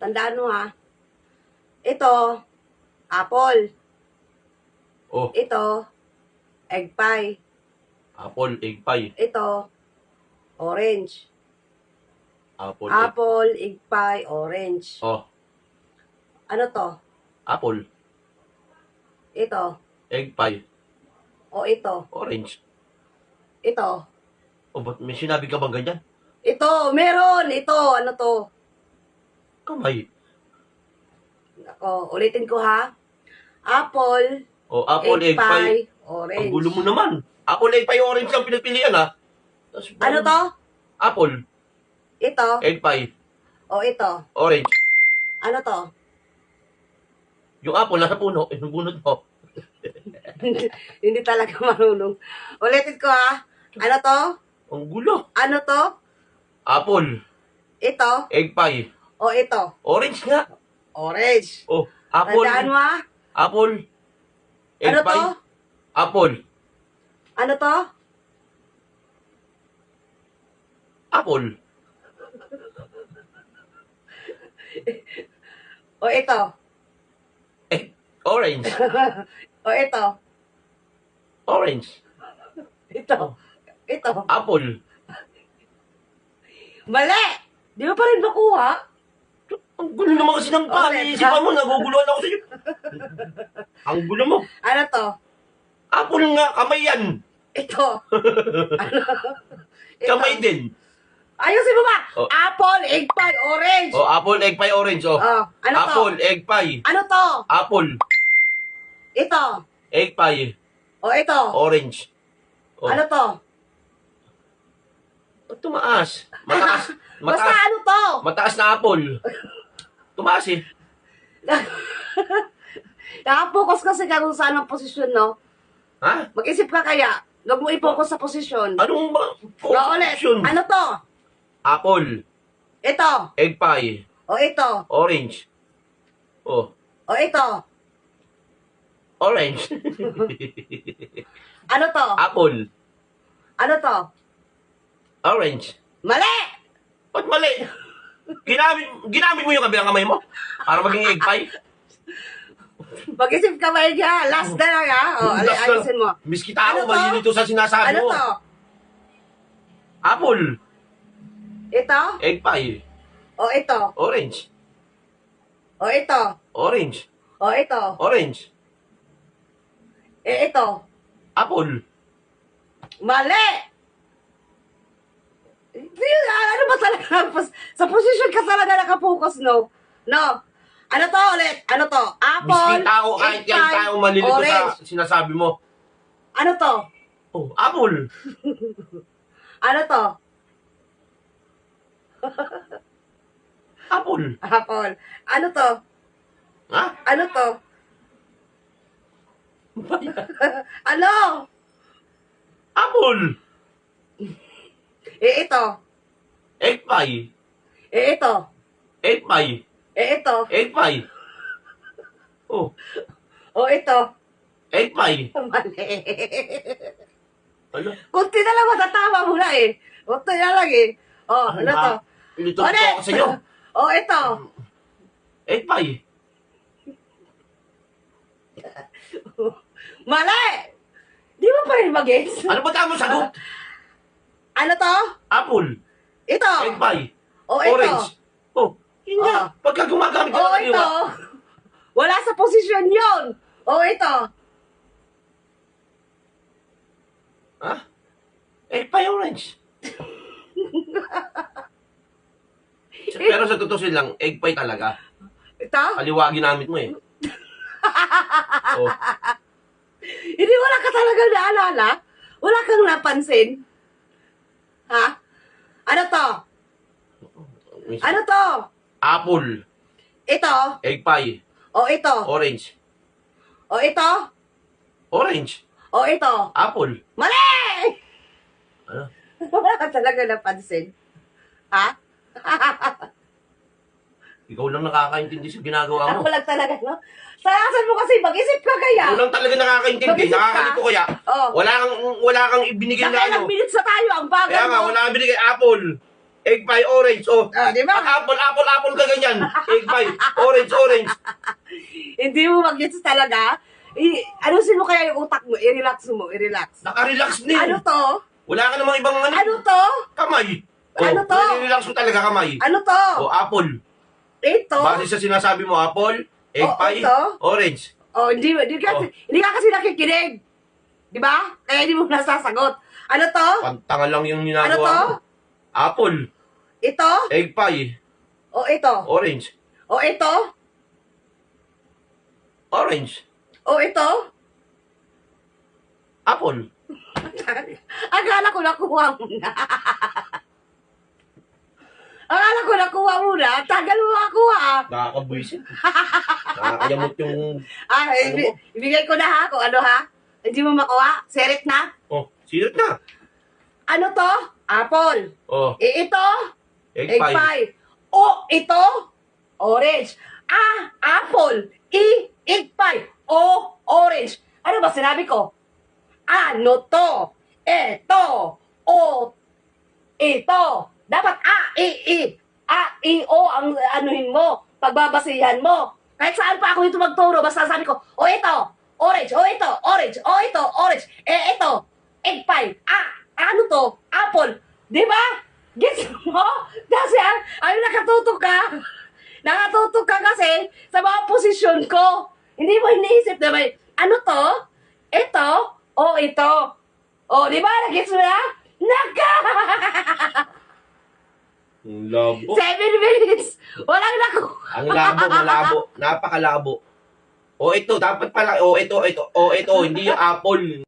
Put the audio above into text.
Tandaan mo ha. Ito, apple. Oh, Ito, egg pie. apple, egg pie. Ito, orange. Apple, egg. Apple, egg pie, orange. Oh, Ano to? apple, Ito. egg pie, O ito. orange. Ito. Oh, ba't may sinabi ka bang ganyan? Ito, meron. Ito, ano to? Kamay. Ako, ulitin ko ha. Apple, Oh, apple, egg egg pie. pie, Ang orange. gulo mo naman. Apple, egg pie, orange ang pinagpilian ha. Tapos, Ano to? Apple, Ito. egg pie, O ito. orange. Ano to? Yung apple nasa puno, eh, yung bunot mo. Hindi talaga marunong. Ulitin ko ha. Ano to? Ang gulo. Ano to? Apple, Ito. egg pie, O ito. orange nga. Orange. Oh, apple, Tandaan mo ha. apple, Ano to? pie, apple, Ano to? apple, O ito. egg, orange, o ito. orange, Ito. Ito. apple. Mali! Di mo pa rin makuha? Ang gulo naman kasi ng Ulit, isipan mo, naguguluhan ako sa iyo. Ang gulo mo. Ano to? Apple nga, kamay yan. Ito. ano? Ito. Kamay din. Ayusin mo ba? Oh. Apple, egg pie, orange. Oh, apple, egg pie, orange. Oh. Oh, ano to? apple, egg pie. Ano to? Apple, Ito. egg pie, O ito. orange. Oh. Ano to? Ba't tumaas? Mataas. Basta Mataas, ano to? mataas na apple. Tumaas eh. Nakapokus kasi ka kung saan ang posisyon, no? Ha? Mag-isip ka kaya. Huwag mo i-focus sa posisyon. Anong ba? Go ulit. Option. Ano to? Apple, Ito. egg pie, O ito. orange. Oh, O ito. orange. Ano to? apple, Ano to? orange. Mali! Ba't mali? Ginamit, ginamit mo yung kabilang kamay mo? Para maging egg pie? Mag-isip ka ba ha? Last na lang ha? O, ali- Last na- ayusin mo. Miski tao, Ano to? malilito sa sinasabi Ano mo. to? Apple, Ito? egg pie, O ito? orange, O ito? orange, O ito? orange, Eh ito? apple. Mali! Ano ba talaga? Sa posisyon ka talaga nakapokus, no? No. Ano to ulit? Ano to? Apple, Miski tao, kahit yan pie, tao malilito orange. sa sinasabi mo. Ano to? Oh, apple. Ano to? Apple. Apple. Ano to? Ha? Ano to? ano? Apple. Eh ito. Egg pie. Eh ito. Egg pie. Eh ito. Egg pie. Oh, O ito. egg pie. Mali. Ano? Kunti na lang matatama mo na eh. Kunti na lang eh. Oh, ano to? Ilito ko ako sa iyo. Oh, ito. Egg pie. Mali! Di mo pa rin mag-guess? Ano ba tama sagot? Ano to? Apple. Ito. Egg pie. Oh, ito. Orange. Oh, yun nga. Oh. Pagka gumagamit ka Oh, ng ito. kaliwa. Wala sa posisyon yon. Oh, ito. Ha? Egg pie orange. Pero sa totoo lang, egg pie talaga. Ito? Kaliwa ginamit mo eh. oh, Hindi wala ka talaga naalala? Wala kang napansin? Ha? Ano to? Ano to? Apple, Ito? egg pie, O ito? orange. O ito? Orange, O ito? apple. Mali! Ano? Wala ka talaga napansin. Ha? Ikaw lang nakakaintindi sa ginagawa Ako mo. lang talaga, no? Salasan mo kasi, mag-isip ka kaya. Ikaw lang talaga nakakaintindi. Mag-isip ka? Nakakalito kaya. Oh. Wala kang, wala kang ibinigay na ano. minutes na tayo, ang bagal Kaya nga, mo. wala kang binigay. Apple, egg pie, orange. Oh. Ah, di ba? Apple, apple, apple ka ganyan. Egg pie, orange, orange. Hindi mo mag-gets talaga. I, ano mo kaya yung utak mo? I-relax mo, i-relax. Naka-relax din. Ano to? Wala ka namang ibang ano, Ano to? kamay. Oh, Ano to? Relax mo talaga kamay. Ano to? Oh, apple. Ito? Base sa sinasabi mo, apple, egg Oh, pie, ito? orange. Oh, hindi, hindi, ka, Oh. hindi ka kasi nakikinig. Di ba? Kaya hindi mo nasasagot. Ano to? Pantangan lang yung Ano ginagawa to? mo. Apple, Ito? egg pie, O ito? orange. O ito? Orange. O ito? Apple. Akala ko nakuha mo na. Akala ko nakuha mo na. Tagal mo makuha. ah. Nakakabwisit. Nakakayamot yung... Ah, ibi- ibigay ko na ha kung ano ha. Hindi mo makuha. Serit na. Oh, sirot na. Ano to? Apple. Oh, E ito? egg, Egg pie. pie. O ito? Orange. Ah, apple. E, egg pie. O, orange. Ano ba sinabi ko? Ano to? Ito. O, ito. Dapat A, I, I. A, I, O ang anuhin mo. Pagbabasihan mo. Kahit saan pa ako dito magturo, basta sabi ko, o ito, orange, o ito, orange, o ito, orange, eh ito, egg pie, ah, ano to, apple, di ba? Gets mo? Kasi ay nakatutok ka. Nakatutok ka kasi sa mga posisyon ko. Hindi mo iniisip na may, ano to? Ito? O ito? O, di ba? Nagets mo na? Ang labo. Seven minutes! Walang nakuha. Ang labo, malabo. Napakalabo. O ito, dapat pala, o ito, ito, o ito, hindi yung apple.